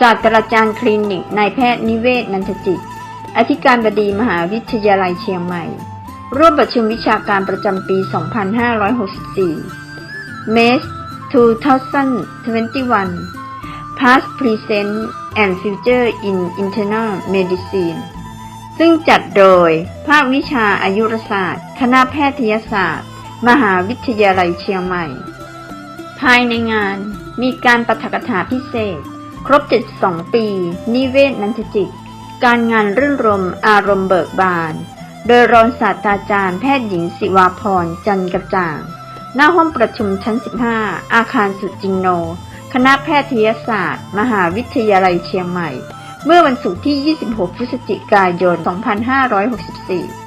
ศาสตราจารย์คลินิกนายแพทย์นิเวศนันทจิต อธิการบดีมหาวิทยาลัยเชียงใหม่ ร่วมประชุมวิชาการประจำปี 2564 MES 2021 Past Present and Future in Internal Medicine ซึ่งจัดโดยภาควิชาอายุรศาสตร์ คณะแพทยศาสตร์ มหาวิทยาลัยเชียงใหม่ ภายในงานมีการปาฐกถาพิเศษ ครบ 72 ปี นิเวศนันทจิต การงานรื่นรมอารมณ์เบิกบาน โดยรองศาสตราจารย์แพทย์หญิงศิวาพรจันกระจ่าง หน้าห้องประชุมชั้น 15 อาคารสุจินโน คณะแพทยศาสตร์ มหาวิทยาลัยเชียงใหม่ เมื่อวันศุกร์ที่ 26 พฤศจิกายน 2564